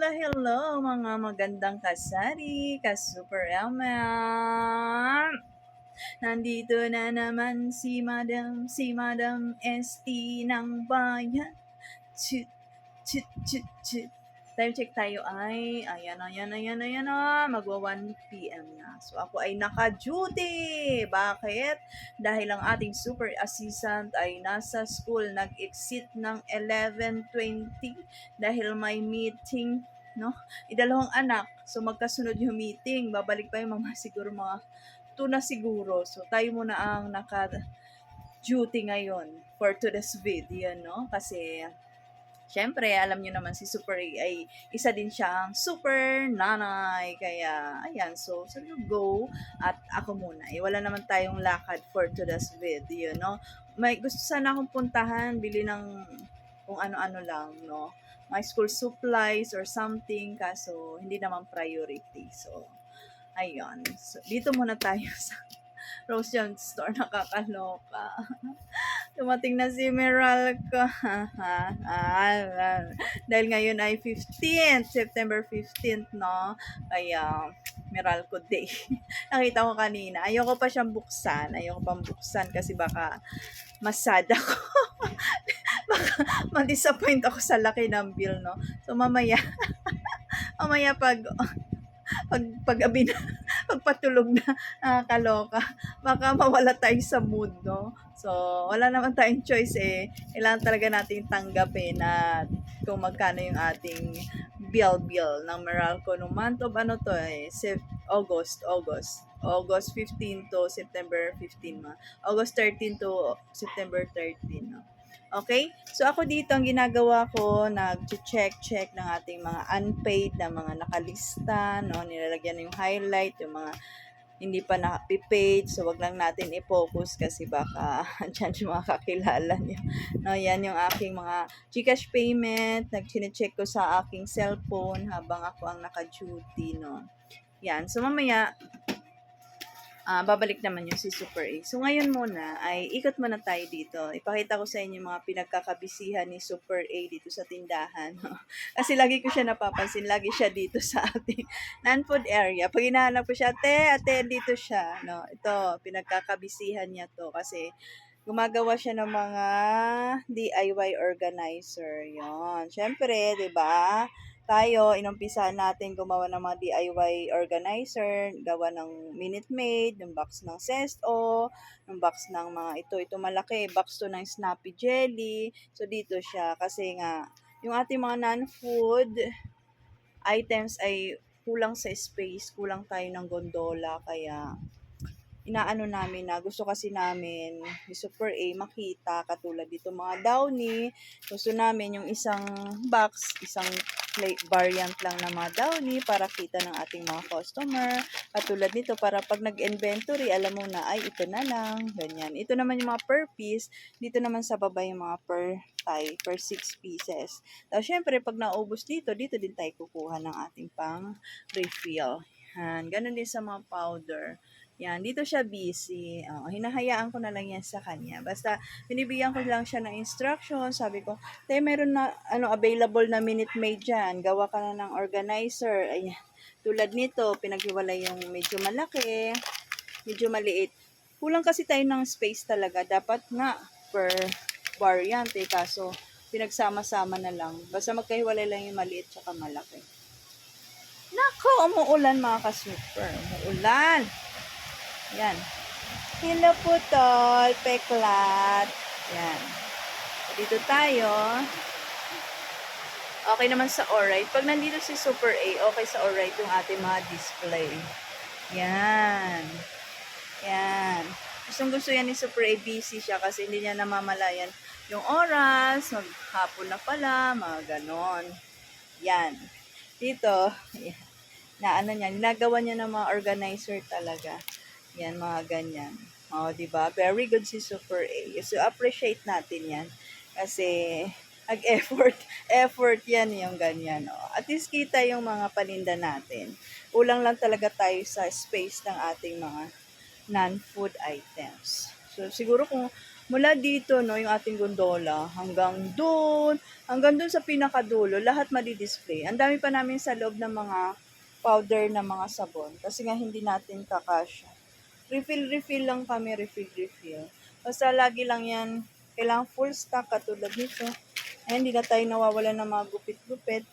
hello, hello mga magandang kasari, ka-super Elman. Nandito na naman si Madam, si Madam ST ng bayan. Chut, chut, chut, chut. Time check tayo ay, ayan, ayan, ayan, ayan na, magwa 1pm na. So ako ay naka-duty. Bakit? Dahil ang ating super assistant ay nasa school, nag-exit ng 11.20 dahil may meeting, no? Idalawang anak, so magkasunod yung meeting, babalik pa yung mga siguro mga two na siguro. So tayo muna ang naka-duty ngayon for today's video, no? Kasi Siyempre, alam nyo naman si Super A ay isa din siyang super nanay. Kaya, ayan. So, so go. At ako muna. Eh, wala naman tayong lakad for today's video, no? May gusto sana akong puntahan, bili ng kung ano-ano lang, no? My school supplies or something. Kaso, hindi naman priority. So, ayun. So, dito muna tayo sa Rose Young Store. Nakakaloka. Dumating na si Meralco. Dahil ngayon ay 15th, September 15th, no? Kaya, Meralco Day. Nakita ko kanina. Ayoko pa siyang buksan. Ayoko pang buksan kasi baka masad ako. baka ma-disappoint ako sa laki ng bill, no? So, mamaya, mamaya pag, pag, pag abi na, pagpatulog na, nakakaloka, baka mawala tayo sa mood, no? So, wala naman tayong choice eh. Kailangan talaga nating tanggapin at kung magkano yung ating bill-bill ng Meralco nung month of ano to eh, August, August. August 15 to September 15 ma. August 13 to September 13. No? Okay? So ako dito ang ginagawa ko, nag-check-check ng ating mga unpaid na mga nakalista, no? Nilalagyan na yung highlight, yung mga hindi pa na-paid. So, wag lang natin i-focus kasi baka dyan yung mga kakilala niyo. No, yan yung aking mga Gcash payment. Nag-check ko sa aking cellphone habang ako ang naka-duty, no. Yan. So, mamaya, ah, babalik naman yung si Super A. So, ngayon muna, ay ikot muna tayo dito. Ipakita ko sa inyo mga pinagkakabisihan ni Super A dito sa tindahan. Kasi lagi ko siya napapansin, lagi siya dito sa ating non-food area. Pag hinahanap ko siya, ate, ate, dito siya. No, ito, pinagkakabisihan niya to kasi gumagawa siya ng mga DIY organizer. Yon. Siyempre, 'di ba? Tayo, inumpisahan natin gumawa ng mga DIY organizer, gawa ng Minute Maid, ng box ng Sesto, ng box ng mga ito, ito malaki, box to ng Snappy Jelly. So, dito siya. Kasi nga, yung ating mga non-food items ay kulang sa space, kulang tayo ng gondola, kaya inaano namin na gusto kasi namin ni Super A makita katulad dito mga downy. Gusto namin yung isang box isang variant lang na mga downy para kita ng ating mga customer katulad nito para pag nag-inventory alam mo na ay ito na lang ganyan ito naman yung mga per piece dito naman sa baba yung mga per tie per 6 pieces tapos syempre pag naubos dito dito din tayo kukuha ng ating pang refill yan. Ganun din sa mga powder. Yan, dito siya busy. Oh, hinahayaan ko na lang yan sa kanya. Basta, binibigyan ko lang siya ng instruction. Sabi ko, te, meron na, ano, available na Minute Maid dyan. Gawa ka na ng organizer. Ayan. Tulad nito, pinaghiwalay yung medyo malaki, medyo maliit. Kulang kasi tayo ng space talaga. Dapat nga, per variant eh. Kaso, pinagsama-sama na lang. Basta magkahiwalay lang yung maliit tsaka malaki. Nako, umuulan mga ka-super. Umuulan. Yan. Hello po, tol. Peklat. Yan. Dito tayo. Okay naman sa alright. Pag nandito si Super A, okay sa alright yung ating mga display. Yan. Yan. Gustong gusto yan ni Super A. Busy siya kasi hindi niya namamalayan yung oras. Maghapon na pala. Mga ganon. Yan. Dito, yan. na ano niya, ginagawa niya ng mga organizer talaga. Yan, mga ganyan. O, oh, di ba? Very good si Super A. So, appreciate natin yan. Kasi, ag-effort. Effort yan yung ganyan. O. At least kita yung mga paninda natin. Ulang lang talaga tayo sa space ng ating mga non-food items. So, siguro kung mula dito, no, yung ating gondola, hanggang doon, hanggang doon sa pinakadulo, lahat madi-display. Ang dami pa namin sa loob ng mga powder na mga sabon. Kasi nga hindi natin kakasya. Refill-refill lang kami, refill-refill. Basta lagi lang yan, kailangan full stock katulad nito. Ay, hindi na tayo nawawala ng mga gupit-gupit.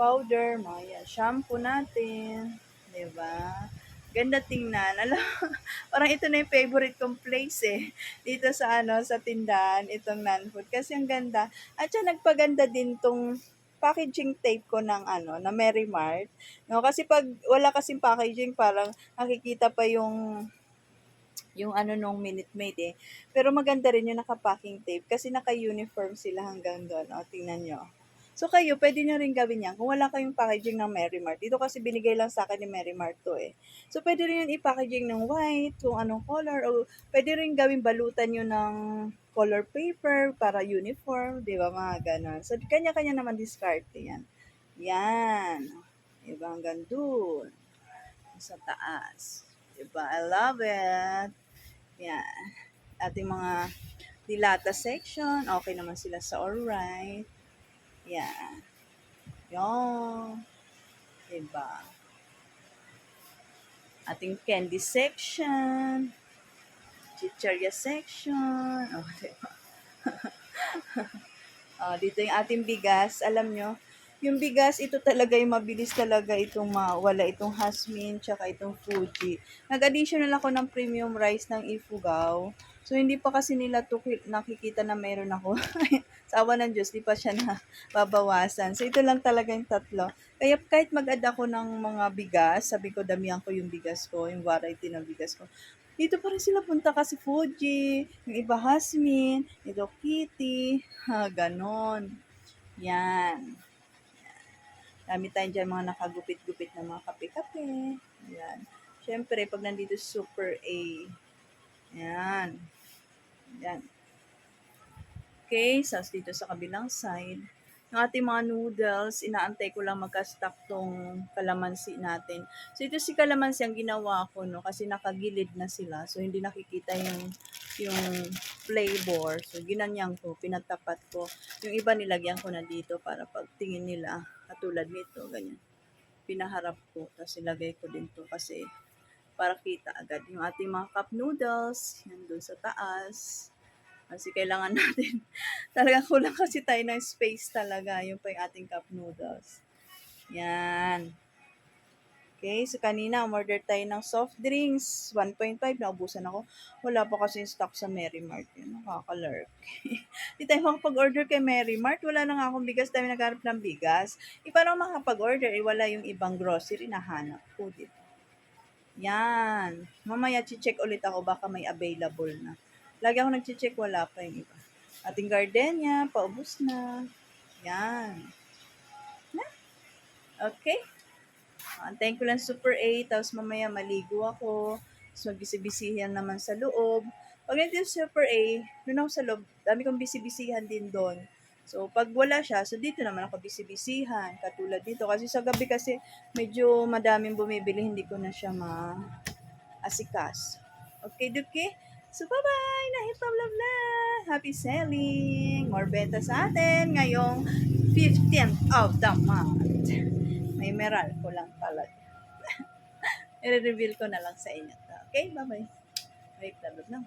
Powder, mga yan, shampoo natin. ba? Ganda tingnan. Alam, parang ito na yung favorite kong place eh. Dito sa ano, sa tindahan, itong non-food. Kasi ang ganda. At siya nagpaganda din tong packaging tape ko ng ano, na Mary Mart. No, kasi pag wala kasing packaging, parang nakikita pa yung yung ano nung Minute Maid eh. Pero maganda rin yung naka-packing tape kasi naka-uniform sila hanggang doon. O, tingnan nyo. So kayo, pwede nyo rin gawin yan kung wala kayong packaging ng Mary Mart. Dito kasi binigay lang sa akin ni Mary Mart to eh. So pwede rin yun i-packaging ng white, kung anong color, o pwede rin gawin balutan nyo ng color paper para uniform, di ba mga ganon. So kanya-kanya naman discard yan. Yan. Diba hanggang dun. Sa taas. Diba? I love it. Yan. Ating mga dilata section. Okay naman sila sa alright. Yan. Yan. Diba? Ating candy section. Chicharia section. Oh, diba? oh, dito yung ating bigas. Alam nyo, yung bigas, ito talaga yung mabilis talaga itong mawala. Itong Hasmin, tsaka itong Fuji. Nag-additional ako ng premium rice ng Ifugao. So, hindi pa kasi nila to ki- nakikita na meron ako. Sa awa ng Diyos, di pa siya na babawasan. So, ito lang talaga yung tatlo. Kaya kahit mag-add ako ng mga bigas, sabi ko, damihan ko yung bigas ko, yung variety ng bigas ko. Dito pa rin sila punta kasi Fuji, yung iba Hasmin, ito Kitty, ha, ganon. Yan. Dami tayo dyan mga nakagupit-gupit na mga kape-kape. Yan. Siyempre, pag nandito Super A, yan. Yan. Okay, so dito sa kabilang side, yung ating mga noodles, inaantay ko lang magka-stock tong kalamansi natin. So ito si kalamansi ang ginawa ko, no, kasi nakagilid na sila. So hindi nakikita yung yung flavor. So ginanyan ko, pinatapat ko. Yung iba nilagyan ko na dito para pag tingin nila, katulad nito, ganyan. Pinaharap ko, tapos ilagay ko din to kasi para kita agad yung ating mga cup noodles, yan doon sa taas. Kasi kailangan natin, talaga kulang kasi tayo ng space talaga, yung pa yung ating cup noodles. Yan. Okay, so kanina umorder tayo ng soft drinks, 1.5, naubusan ako. Wala pa kasi stock sa Mary Mart. Yun, nakakalurk. Di tayo makapag-order kay Mary Mart. Wala na nga akong bigas, tayo nagharap ng bigas. E paano makapag-order? Eh, wala yung ibang grocery na hanap ko, di ba? Yan. Mamaya, check ulit ako, baka may available na. Lagi ako nag-check, wala pa yung iba. Ating gardenia, paubos na. Yan. Na? Okay. Antayin ko lang Super 8, tapos mamaya maligo ako. Tapos magbisibisihan naman sa loob. Pag sa Super A, doon ako sa loob, dami kong bisibisihan din doon. So, pag wala siya, so dito naman ako bisibisihan, katulad dito. Kasi sa gabi kasi, medyo madaming bumibili, hindi ko na siya ma-asikas. Okay, Duki? So, bye-bye! Nahit blah, blah, blah! Happy selling! More benta sa atin ngayong 15th of the month. May meral ko lang talaga. I-reveal ko na lang sa inyo. Okay, bye-bye. Wait, tabot na.